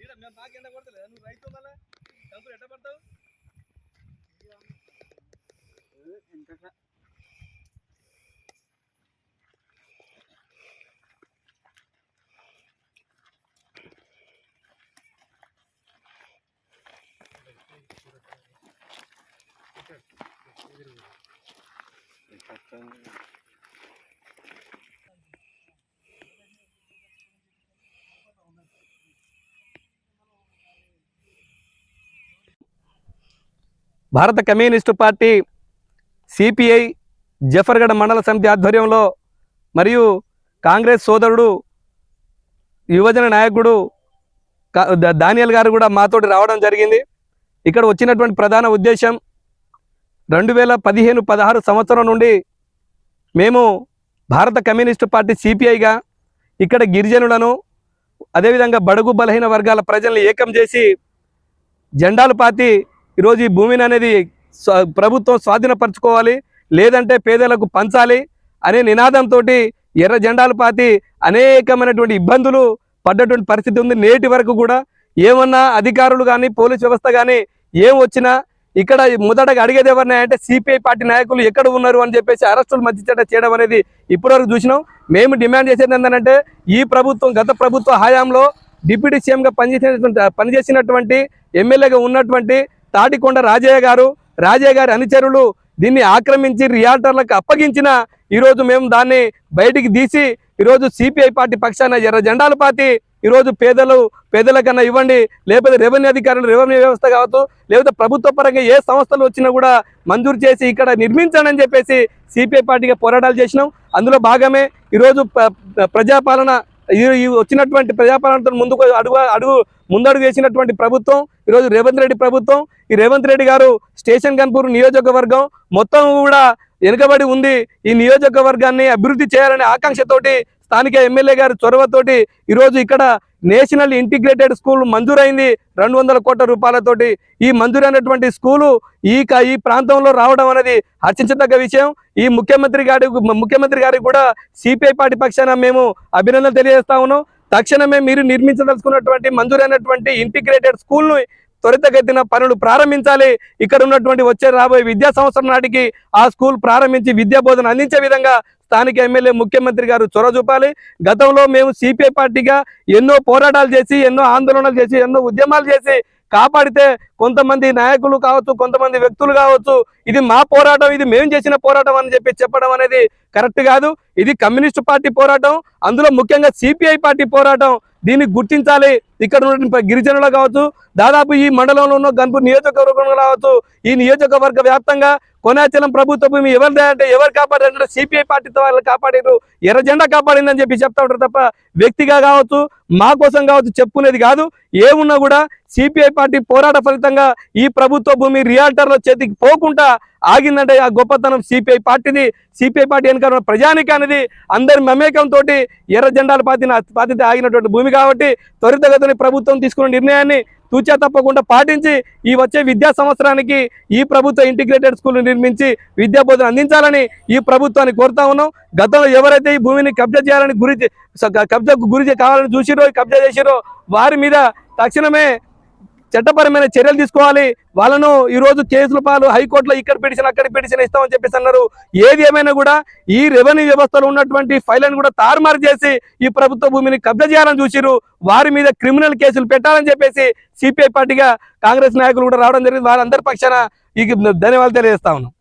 ఈడ మేము నాకు ఎండ కొడతలేదు నువ్వు రైతు మళ్ళా కంకులు ఎట్ట పడతావు భారత కమ్యూనిస్టు పార్టీ సిపిఐ జఫర్గఢ మండల సమితి ఆధ్వర్యంలో మరియు కాంగ్రెస్ సోదరుడు యువజన నాయకుడు దానియల్ గారు కూడా మాతోటి రావడం జరిగింది. ఇక్కడ వచ్చినటువంటి ప్రధాన ఉద్దేశం రెండు వేల పదిహేను పదహారు సంవత్సరం నుండి మేము భారత కమ్యూనిస్టు పార్టీ సిపిఐగా ఇక్కడ గిరిజనులను అదేవిధంగా బడుగు బలహీన వర్గాల ప్రజల్ని ఏకం చేసి జెండాలు పాతి ఈరోజు ఈ భూమిని అనేది స్వ- ప్రభుత్వం స్వాధీనపరచుకోవాలి లేదంటే పేదలకు పంచాలి అనే నినాదంతో ఎర్ర జెండాలు పాతి అనేకమైనటువంటి ఇబ్బందులు పడ్డటువంటి పరిస్థితి ఉంది. నేటి వరకు కూడా ఏమన్నా అధికారులు కానీ పోలీస్ వ్యవస్థ కానీ ఏం వచ్చినా ఇక్కడ మొదటగా అడిగేది ఎవరిని అంటే సిపిఐ పార్టీ నాయకులు ఎక్కడ ఉన్నారు అని చెప్పేసి అరెస్టులు మధ్య చేయడం అనేది ఇప్పటివరకు చూసినాం. మేము డిమాండ్ చేసేది ఏంటంటే ఈ ప్రభుత్వం గత ప్రభుత్వ హయాంలో డిప్యూటీ సీఎంగా పనిచేసినటువంటి పనిచేసినటువంటి ఎమ్మెల్యేగా ఉన్నటువంటి తాటికొండ రాజయ్య గారు రాజయ్య గారి అనుచరులు దీన్ని ఆక్రమించి రియాల్టర్లకు అప్పగించిన ఈరోజు మేము దాన్ని బయటికి తీసి ఈరోజు సిపిఐ పార్టీ పక్షాన ఎర్ర జెండాలు పాతి ఈరోజు పేదలు పేదలకన్నా ఇవ్వండి లేకపోతే రెవెన్యూ అధికారులు రెవెన్యూ వ్యవస్థ కావచ్చు లేకపోతే ప్రభుత్వ పరంగా ఏ సంస్థలు వచ్చినా కూడా మంజూరు చేసి ఇక్కడ నిర్మించాలని చెప్పేసి సిపిఐ పార్టీగా పోరాటాలు చేసినాం. అందులో భాగమే ఈరోజు ప్రజాపాలన ఈ వచ్చినటువంటి ప్రజాపాలనతో ముందుకు అడుగు అడుగు ముందడుగు వేసినటువంటి ప్రభుత్వం ఈరోజు రేవంత్ రెడ్డి ప్రభుత్వం ఈ రేవంత్ రెడ్డి గారు స్టేషన్ కన్పూర్ నియోజకవర్గం మొత్తం కూడా వెనుకబడి ఉంది. ఈ నియోజకవర్గాన్ని అభివృద్ధి చేయాలనే ఆకాంక్షతోటి స్థానిక ఎమ్మెల్యే గారి చొరవతోటి ఈరోజు ఇక్కడ నేషనల్ ఇంటిగ్రేటెడ్ స్కూల్ మంజూరైంది. రెండు వందల కోట్ల రూపాయలతోటి ఈ మంజూరైనటువంటి స్కూలు ఈ ఈ ప్రాంతంలో రావడం అనేది హర్షించదగ్గ విషయం. ఈ ముఖ్యమంత్రి గారి ముఖ్యమంత్రి గారికి కూడా సిపిఐ పార్టీ పక్షాన మేము అభినందనలు తెలియజేస్తా ఉన్నాం. తక్షణమే మీరు నిర్మించదలుచుకున్నటువంటి మంజూరైనటువంటి ఇంటిగ్రేటెడ్ స్కూల్ను త్వరితగతిన పనులు ప్రారంభించాలి. ఇక్కడ ఉన్నటువంటి వచ్చే రాబోయే విద్యా సంవత్సరం నాటికి ఆ స్కూల్ ప్రారంభించి విద్యా బోధన అందించే విధంగా స్థానిక ఎమ్మెల్యే ముఖ్యమంత్రి గారు చొరవ చూపాలి. గతంలో మేము సిపిఐ పార్టీగా ఎన్నో పోరాటాలు చేసి ఎన్నో ఆందోళనలు చేసి ఎన్నో ఉద్యమాలు చేసి కాపాడితే కొంతమంది నాయకులు కావచ్చు కొంతమంది వ్యక్తులు కావచ్చు ఇది మా పోరాటం ఇది మేము చేసిన పోరాటం అని చెప్పి చెప్పడం అనేది కరెక్ట్ కాదు. ఇది కమ్యూనిస్ట్ పార్టీ పోరాటం అందులో ముఖ్యంగా సిపిఐ పార్టీ పోరాటం దీన్ని గుర్తించాలి. ఇక్కడ ఉన్న గిరిజనులు కావచ్చు దాదాపు ఈ మండలంలో ఉన్న గన్పూర్ నియోజకవర్గంలో కావచ్చు ఈ నియోజకవర్గ వ్యాప్తంగా కొనాచలం ప్రభుత్వ భూమి ఎవరిదే అంటే ఎవరు కాపాడారంటే సిపిఐ పార్టీతో వాళ్ళు కాపాడారు. ఎర్ర జెండా కాపాడిందని చెప్పి చెప్తా ఉంటారు తప్ప వ్యక్తిగా కావచ్చు మా కోసం కావచ్చు చెప్పుకునేది కాదు. ఏమున్నా కూడా సిపిఐ పార్టీ పోరాట ఫలితంగా ఈ ప్రభుత్వ భూమి రియాల్టర్ల చేతికి పోకుండా ఆగిందంటే ఆ గొప్పతనం సిపిఐ పార్టీది. సిపిఐ పార్టీ వెనుక ఉన్న ప్రజానికానిది. అందరి మమేకంతో ఎర్ర జెండాలు పాతిన పాతితే ఆగినటువంటి భూమి కాబట్టి త్వరితగతిని ప్రభుత్వం తీసుకున్న నిర్ణయాన్ని తూచా తప్పకుండా పాటించి ఈ వచ్చే విద్యా సంవత్సరానికి ఈ ప్రభుత్వ ఇంటిగ్రేటెడ్ స్కూల్ నిర్మించి విద్యా బోధన అందించాలని ఈ ప్రభుత్వాన్ని కోరుతా ఉన్నాం. గతంలో ఎవరైతే ఈ భూమిని కబ్జా చేయాలని గురి చే- కబ్జాకు గురి కావాలని చూసిరో కబ్జా చేసిరో వారి మీద తక్షణమే చట్టపరమైన చర్యలు తీసుకోవాలి. వాళ్ళను ఈ రోజు కేసుల పాలు హైకోర్టులో ఇక్కడ పిటిషన్ అక్కడ పిటిషన్ ఇస్తామని చెప్పేసి అన్నారు. ఏది ఏమైనా కూడా ఈ రెవెన్యూ వ్యవస్థలో ఉన్నటువంటి ఫైళ్ళను కూడా తారుమారు చేసి ఈ ప్రభుత్వ భూమిని కబ్జా చేయాలని చూసిరు వారి మీద క్రిమినల్ కేసులు పెట్టాలని చెప్పేసి సిపిఐ పార్టీగా కాంగ్రెస్ నాయకులు కూడా రావడం జరిగింది. వారందరి పక్షాన ఈ ధన్యవాదాలు తెలియజేస్తా ఉన్నాం.